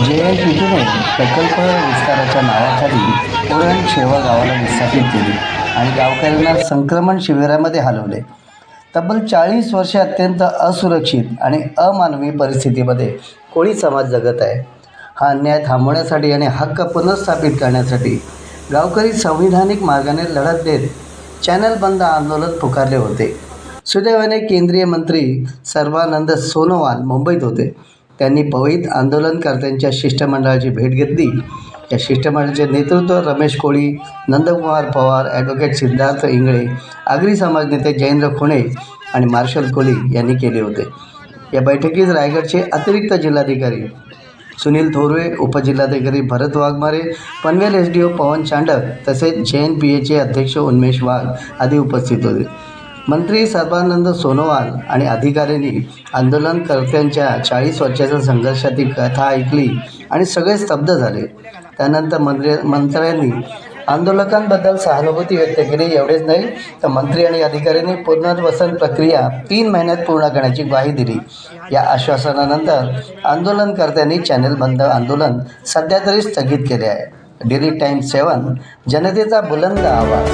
N P प्रकल्प विस्ताराच्या नावाखाली उरण शेवा गावाला विस्थापित केली आणि गावकऱ्यांना संक्रमण शिबिरामध्ये हलवले. तब्बल चाळीस वर्षे अत्यंत असुरक्षित आणि अमानवी परिस्थितीमध्ये कोळी समाज जगत आहे. हा अन्याय थांबवण्यासाठी आणि हक्क पुनर्स्थापित करण्यासाठी गावकरी संविधानिक मार्गाने लढत देत चॅनल बंद आंदोलन पुकारले होते. सुदैवाने केंद्रीय मंत्री सर्वानंद सोनोवाल मुंबईत होते. त्यांनी पवईत आंदोलनकर्त्यांच्या शिष्टमंडळाची भेट घेतली. या शिष्टमंडळाचे नेतृत्व रमेश कोळी नंदकुमार पवार ॲडव्होकेट सिद्धार्थ इंगळे आगरी समाज नेते जयेंद्र खुणे आणि मार्शल कोली यांनी केले होते. या बैठकीत रायगडचे अतिरिक्त जिल्हाधिकारी सुनील थोरवे उपजिल्हाधिकारी Bharat Waghmare Panvel S D O Pawan Chandak तसेच जे एन पी एचे अध्यक्ष उन्मेश वाघ आदी उपस्थित होते. मंत्री सर्बानंद सोनोवाल आणि अधिकाऱ्यांनी आंदोलनकर्त्यांच्या चाळीस वर्षाच्या संघर्षाची कथा ऐकली आणि सगळे स्तब्ध झाले. त्यानंतर मंत्री मंत्र्यांनी आंदोलकांबद्दल सहानुभूती व्यक्त केली. एवढेच नाही तर मंत्री आणि अधिकाऱ्यांनी पुनर्वसन प्रक्रिया तीन महिन्यात पूर्ण करण्याची ग्वाही दिली. या आश्वासनानंतर आंदोलनकर्त्यांनी चॅनेल बंद आंदोलन सध्या तरी स्थगित केले आहे. डेली टाईम सेवन जनतेचा बुलंद आवाज.